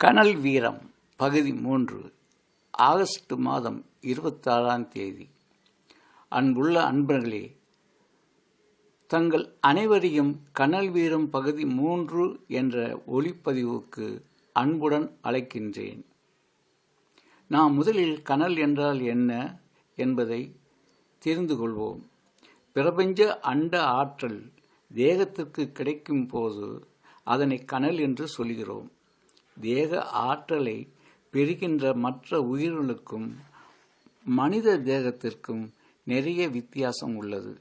கனல் வீரம் பகுதி மூன்று ஆகஸ்ட் மாதம் இருபத்தாறாம் தேதி. அன்புள்ள அன்பர்களே தங்கள் அனைவரையும் கனல் வீரம் பகுதி மூன்று என்ற ஒளிப்பதிவுக்கு அன்புடன் அழைக்கின்றேன். நாம் முதலில் கனல் என்றால் என்ன என்பதை தெரிந்து கொள்வோம். பிரபஞ்ச அண்ட ஆற்றல் தேகத்திற்கு கிடைக்கும் போது அதனை கனல் என்று சொல்கிறோம். தேக ஆற்றலை பெறுகின்ற மற்ற உயிர்களுக்கும் மனித தேகத்திற்கும் நிறைய வித்தியாசம் உள்ளது.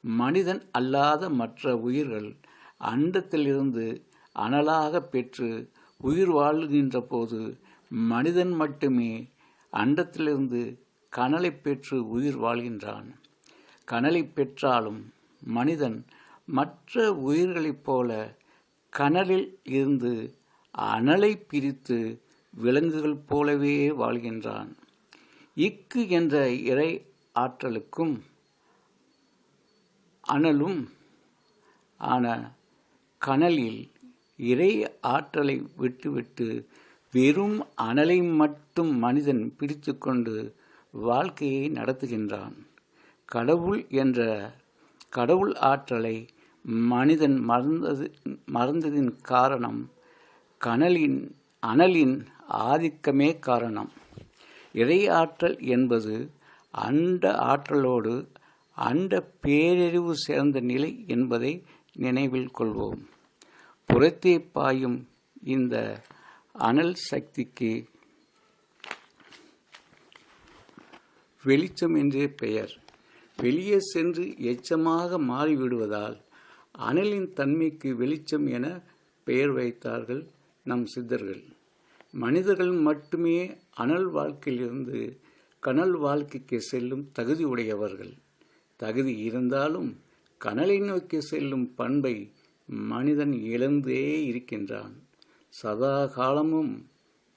மனிதன் அல்லாத மற்ற உயிர்கள் அண்டத்திலிருந்து அனலாக பெற்று உயிர் வாழ்கின்ற போது மனிதன் மட்டுமே அண்டத்திலிருந்து கனலை பெற்று உயிர் வாழ்கின்றான். கனலை பெற்றாலும் மனிதன் மற்ற உயிர்களைப் போல கனலில் இருந்து அனலை பிரித்து விலங்குகள் போலவே வாழ்கின்றான். இக்கு என்ற இறை ஆற்றலுக்கும் அனலும் ஆன கனலில் இறை ஆற்றலை விட்டுவிட்டு வெறும் அனலை மட்டும் மனிதன் பிடித்து கொண்டு வாழ்க்கையை நடத்துகின்றான். கடவுள் என்ற கடவுள் ஆற்றலை மனிதன் மறந்தது மறந்ததின் காரணம் கனலின் அனலின் ஆதிக்கமே காரணம். இறை ஆற்றல் என்பது அண்ட ஆற்றலோடு அண்ட பேரறிவு சேர்ந்த நிலை என்பதை நினைவில் கொள்வோம். புறத்தே பாயும் இந்த அனல் சக்திக்கு வெளிச்சம் என்றே பெயர். வெளியே சென்று எச்சமாக மாறிவிடுவதால் அனலின் தன்மைக்கு வெளிச்சம் என பெயர் வைத்தார்கள் நம் சித்தர்கள். மனிதர்கள் மட்டுமே அனல் வாழ்க்கையிலிருந்து கனல் வாழ்க்கைக்கு செல்லும் தகுதி உடையவர்கள். தகுதி இருந்தாலும் கனலை நோக்கி செல்லும் பண்பை மனிதன் இழந்தே இருக்கின்றான். சதா காலமும்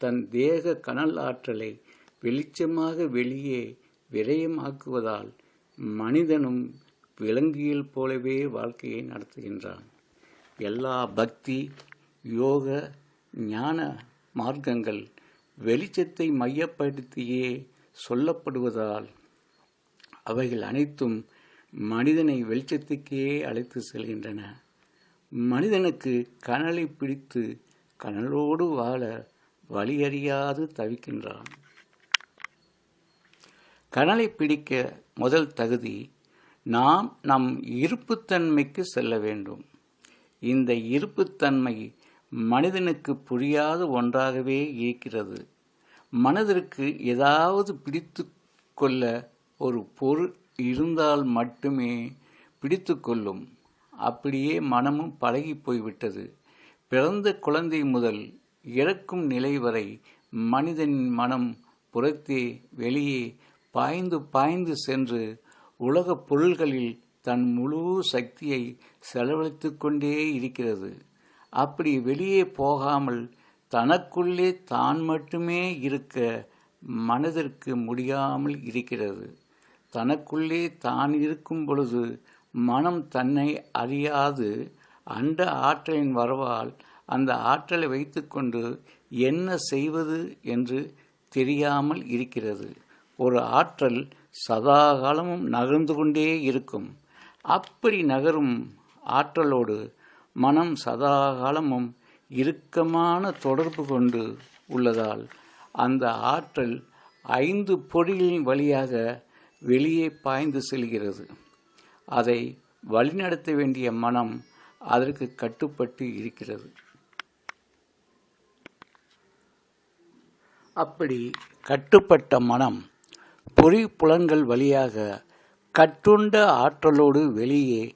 தன் தேக கனல் ஆற்றலை வெளிச்சமாக வெளியே விரயமாக்குவதால் மனிதனும் விலங்கியல் போலவே வாழ்க்கையை நடத்துகின்றான். எல்லா பக்தி யோக ஞான மார்க்கங்கள் வெளிச்சத்தை மையப்படுத்தியே சொல்லப்படுவதால் அவைகள் அனைத்தும் மனிதனை வெளிச்சத்துக்கே அழைத்து செல்கின்றன. மனிதனுக்கு கனலை பிடித்து கனலோடு வாழ வழியறியாது தவிக்கின்றான். கனலை பிடிக்க முதல் தகுதி நாம் நம் இருப்புத்தன்மைக்கு செல்ல வேண்டும். இந்த இருப்புத்தன்மை மனிதனுக்கு புரியாத ஒன்றாகவே இருக்கிறது. மனதிற்கு ஏதாவது பிடித்து கொள்ள ஒரு பொருள் இருந்தால் மட்டுமே பிடித்து கொள்ளும். அப்படியே மனமும் பழகி போய்விட்டது. பிறந்த குழந்தை முதல் இறக்கும் நிலை வரை மனிதனின் மனம் புறத்தே வெளியே பாய்ந்து பாய்ந்து சென்று உலகப் பொருள்களில் தன் முழு சக்தியை செலவழித்து கொண்டே இருக்கிறது. அப்படி வெளியே போகாமல் தனக்குள்ளே தான் மட்டுமே இருக்க மனதிற்கு முடியாமல் இருக்கிறது. தனக்குள்ளே தான் இருக்கும் பொழுது மனம் தன்னை அறியாது. அண்ட ஆற்றலின் வரவால் அந்த ஆற்றலை வைத்துக்கொண்டு என்ன செய்வது என்று தெரியாமல் இருக்கிறது. ஒரு ஆற்றல் சதா காலமும் நகர்ந்து கொண்டே இருக்கும். அப்படி நகரும் ஆற்றலோடு மனம் சதா காலமும் இறுக்கமான தொடர்பு கொண்டு உள்ளதால் அந்த ஆற்றல் ஐந்து பொறிகளின் வழியாக வெளியே பாய்ந்து செல்கிறது. அதை வழிநடத்த வேண்டிய மனம் அதற்கு கட்டுப்பட்டு இருக்கிறது. அப்படி கட்டுப்பட்ட மனம் பொறி புலன்கள் வழியாக கட்டுண்ட ஆற்றலோடு வெளியே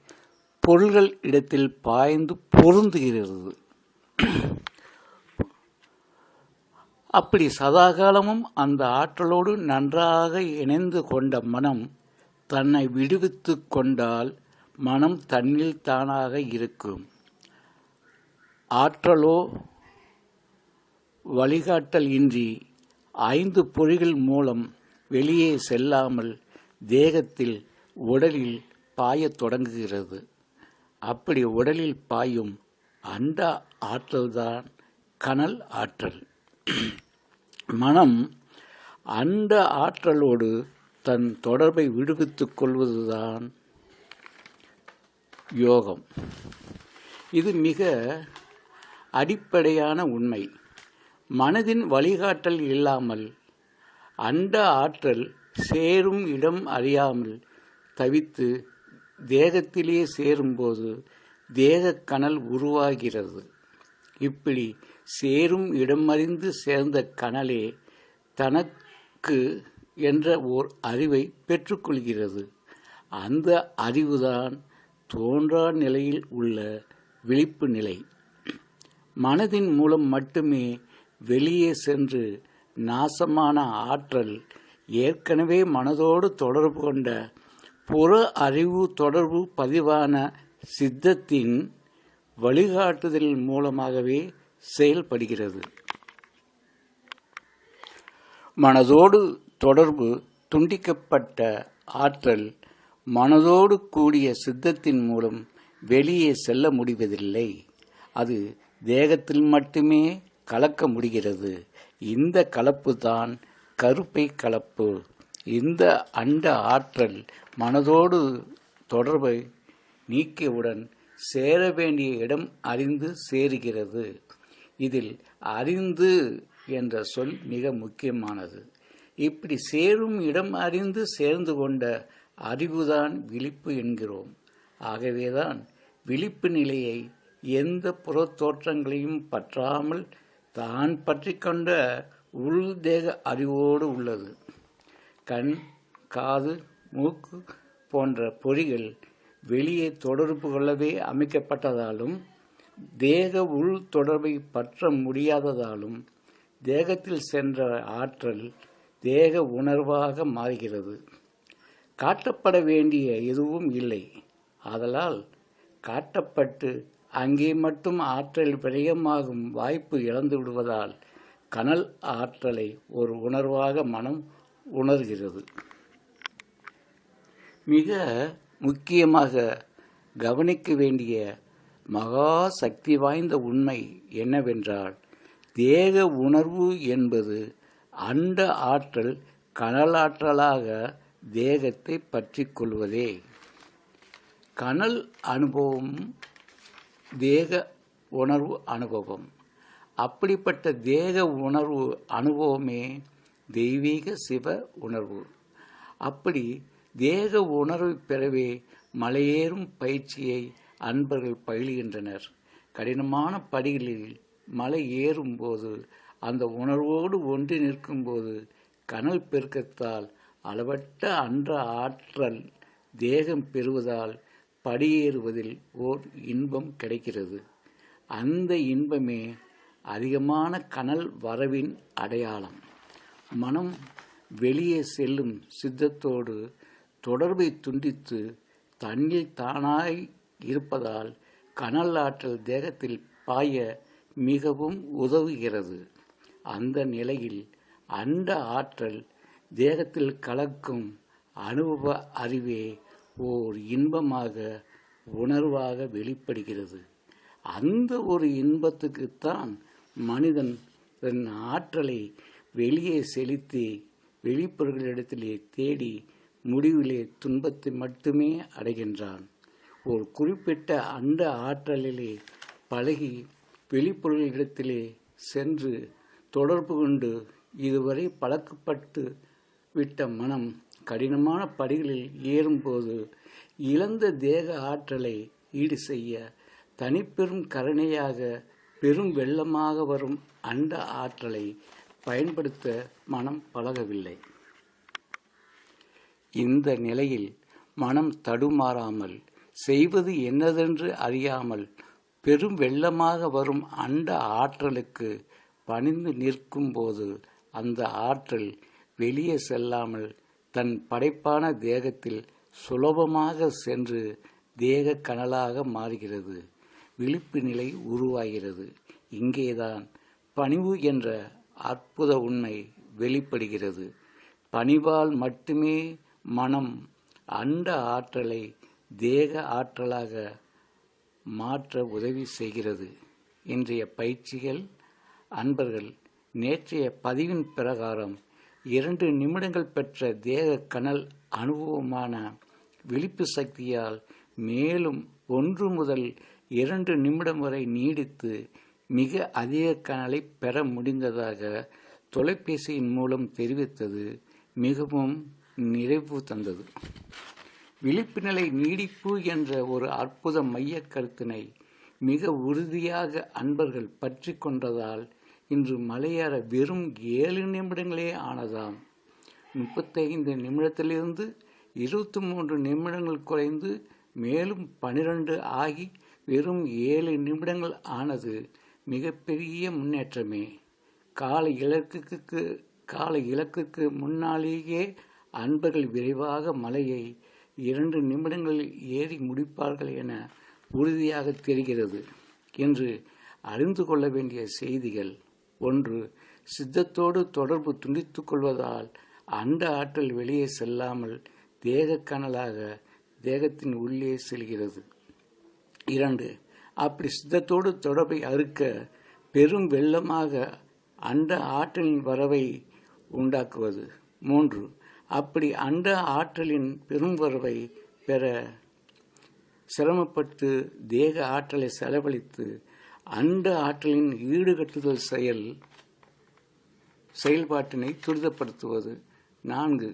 பொருள்கள் இடத்தில் பாய்ந்து பொருந்துகிறது. அப்படி சதாகாலமும் அந்த ஆற்றலோடு நன்றாக இணைந்து கொண்ட மனம் தன்னை விடுவித்து கொண்டால் மனம் தன்னில் தானாக இருக்கும். ஆற்றலோ வழிகாட்டல் இன்றி ஐந்து பொறிகள் மூலம் வெளியே செல்லாமல் தேகத்தில் உடலில் பாயத் தொடங்குகிறது. அப்படி உடலில் பாயும் அண்ட ஆற்றல்தான் கனல் ஆற்றல். மனம் அந்த ஆற்றலோடு தன் தொடர்பை விடுவித்துக் கொள்வதுதான் யோகம். இது மிக அடிப்படையான உண்மை. மனதின் வழிகாட்டல் இல்லாமல் அந்த ஆற்றல் சேரும் இடம் அறியாமல் தவித்து தேகத்திலே சேரும்போது தேக கணல் உருவாகிறது. இப்படி சேரும் இடமறிந்து சேர்ந்த கனலே தனக்கு என்ற ஓர் அறிவை பெற்றுக்கொள்கிறது. அந்த அறிவுதான் தோன்றா நிலையில் உள்ள விழிப்பு நிலை. மனதின் மூலம் மட்டுமே வெளியே சென்று நாசமான ஆற்றல் ஏற்கனவே மனதோடு தொடர்பு கொண்ட புற அறிவு தொடர்பு பதிவான சித்தத்தின் வழிகாட்டுதல் மூலமாகவே செயல்படுகிறது. மனதோடு தொடர்பு துண்டிக்கப்பட்ட ஆற்றல் மனதோடு கூடிய சித்தத்தின் மூலம் வெளியே செல்ல முடிவதில்லை. அது தேகத்தில் மட்டுமே கலக்க முடிகிறது. இந்த கலப்பு தான் கருப்பை கலப்பு. இந்த அண்ட ஆற்றல் மனதோடு தொடர்பை நீக்கியவுடன் சேர வேண்டிய இடம் அறிந்து சேருகிறது. இதில் அறிந்து என்ற சொல் மிக முக்கியமானது. இப்படி சேரும் இடம் அறிந்து சேர்ந்து கொண்ட அறிவுதான் விழிப்பு என்கிறோம். ஆகவேதான் விழிப்பு நிலையை எந்த புறத்தோற்றங்களையும் பற்றாமல் தான் பற்றி கொண்ட உள் தேக அறிவோடு உள்ளது. கண் காது மூக்கு போன்ற பொறிகள் வெளியே தொடர்பு கொள்ளவே அமைக்கப்பட்டதாலும் தேக உள் தொடர்பை பற்ற முடியாததாலும் தேகத்தில் சென்ற ஆற்றல் தேக உணர்வாக மாறுகிறது. காட்டப்பட வேண்டிய எதுவும் இல்லை. ஆதலால் காட்டப்பட்டு அங்கே மட்டும் ஆற்றல் விரயமாகும் வாய்ப்பு இழந்து விடுவதால் கனல் ஆற்றலை ஒரு உணர்வாக மனம் உணர்கிறது. மிக முக்கியமாக கவனிக்க வேண்டிய மகா சக்தி வாய்ந்த உண்மை என்னவென்றால் தேக உணர்வு என்பது அண்ட ஆற்றல் கனலாற்றலாக தேகத்தை பற்றி கொள்வதே. கனல் அனுபவம் தேக உணர்வு அனுபவம். அப்படிப்பட்ட தேக உணர்வு அனுபவமே தெய்வீக சிவ உணர்வு. அப்படி தேக உணர்வை பெறவே மலையேறும் பயிற்சியை அன்பர்கள் பயிலுகின்றனர். கடினமான படிகளில் மலை ஏறும்போது அந்த உணர்வோடு ஒன்றி நிற்கும்போது கனல் பெருக்கத்தால் அளவற்ற அன்ற ஆற்றல் தேகம் பெறுவதால் படியேறுவதில் ஓர் இன்பம் கிடைக்கிறது. அந்த இன்பமே அதிகமான கனல் வரவின் அடையாளம். மனம் வெளியே செல்லும் சித்தத்தோடு தொடர்பை துண்டித்து தன்னில் தானாய் இருப்பதால் கனல் ஆற்றல் தேகத்தில் பாய மிகவும் உதவுகிறது. அந்த நிலையில் அண்ட ஆற்றல் தேகத்தில் கலக்கும் அனுபவ அறிவே ஓர் இன்பமாக உணர்வாக வெளிப்படுகிறது. அந்த ஒரு இன்பத்துக்குத்தான் மனிதன் தன் ஆற்றலை வெளியே செலுத்தி வெளிப்பொருள்களிடத்திலே தேடி முடிவிலே துன்பத்தை மட்டுமே அடைகின்றான். ஒரு குறிப்பிட்ட அண்ட ஆற்றலிலே பழகி வெளிப்பொருளிடத்திலே சென்று தொடர்பு கொண்டு இதுவரை பழக்கப்பட்டு விட்ட மனம் கடினமான படிகளில் ஏறும்போது இழந்த தேக ஆற்றலை ஈடு செய்ய தனிப்பெரும் கருணையாக பெரும் வெள்ளமாக வரும் அண்ட ஆற்றலை பயன்படுத்த மனம் பழகவில்லை. இந்த நிலையில் மனம் தடுமாறாமல் செய்வது என்னதென்று அறியாமல் பெரும் வெள்ளமாக வரும் அண்ட ஆற்றலுக்கு பணிந்து நிற்கும்போது அந்த ஆற்றல் வெளியே செல்லாமல் தன் படைப்பான தேகத்தில் சுலபமாக சென்று தேக கனலாக மாறுகிறது. விழிப்பு நிலை உருவாகிறது. இங்கேதான் பணிவு என்ற அற்புத உண்மை வெளிப்படுகிறது. பணிவால் மட்டுமே மனம் அண்ட ஆற்றலை தேக ஆற்றலாக மாற்ற உதவி செய்கிறது. இன்றைய பயிற்சிகள் அன்பர்கள் நேற்றைய பதிவின் பிரகாரம் இரண்டு நிமிடங்கள் பெற்ற தேக கனல் அனுபவமான விழிப்பு சக்தியால் மேலும் ஒன்று முதல் இரண்டு நிமிடம் வரை நீடித்து மிக அதிக கனலை பெற முடிந்ததாக தொலைபேசியின் மூலம் தெரிவித்தது மிகவும் நிறைவு தந்தது. விழிப்பு நிலை நீடிப்பு என்ற ஒரு அற்புத மைய கருத்தினை மிக உறுதியாக அன்பர்கள் பற்றி கொண்டதால் இன்று மலையேற வெறும் ஏழு நிமிடங்களே ஆனதாம். முப்பத்தைந்து நிமிடத்திலிருந்து இருபத்தி மூன்று நிமிடங்கள் குறைந்து மேலும் பனிரெண்டு ஆகி வெறும் ஏழு நிமிடங்கள் ஆனது மிகப்பெரிய முன்னேற்றமே. கால இலக்குக்கு கால இலக்குக்கு முன்னாலேயே அன்பர்கள் விரைவாக மலையை இரண்டு நிமிடங்களில் ஏறி முடிப்பார்கள் என உறுதியாக தெரிகிறது என்று அறிந்து கொள்ள வேண்டிய செய்திகள். ஒன்று சித்தத்தோடு தொடர்பு துண்டித்து கொள்வதால் அண்ட ஆற்றல் வெளியே செல்லாமல் தேக கனலாக தேகத்தின் உள்ளே செல்கிறது. இரண்டு அப்படி சித்தத்தோடு தொடர்பை அறுக்க பெரும் வெள்ளமாக அண்ட ஆற்றலின் வரவை உண்டாக்குவது. மூன்று அப்படி அண்ட ஆற்றலின் பெரும் வரவை பெற சிரமப்பட்டு தேக ஆற்றலை செலவழித்து அண்ட ஆற்றலின் ஈடுகட்டுதல் செயல் செயல்பாட்டினை துரிதப்படுத்துவது. நான்கு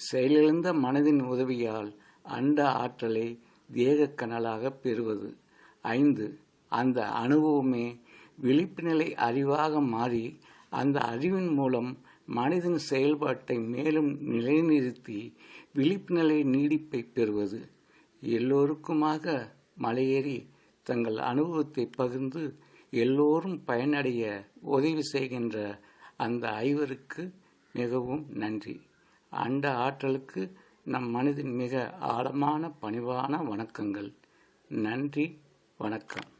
செயலிழந்த மனதின் உதவியால் அண்ட ஆற்றலை தேக கனலாக பெறுவது. ஐந்து. அந்த அனுபவமே விழிப்பு நிலை அறிவாக மாறி அந்த அறிவின் மூலம் மனிதன் செயல்பாட்டை மேலும் நிலைநிறுத்தி விழிப்பு நிலை நீடிப்பை பெறுவது. எல்லோருக்குமாக மலையேறி தங்கள் அனுபவத்தை பகிர்ந்து எல்லோரும் பயனடைய உதவி செய்கின்ற அந்த ஐவருக்கு மிகவும் நன்றி. அண்ட ஆற்றலுக்கு நம் மனதின் மிக ஆழமான பணிவான வணக்கங்கள். நன்றி. வணக்கம்.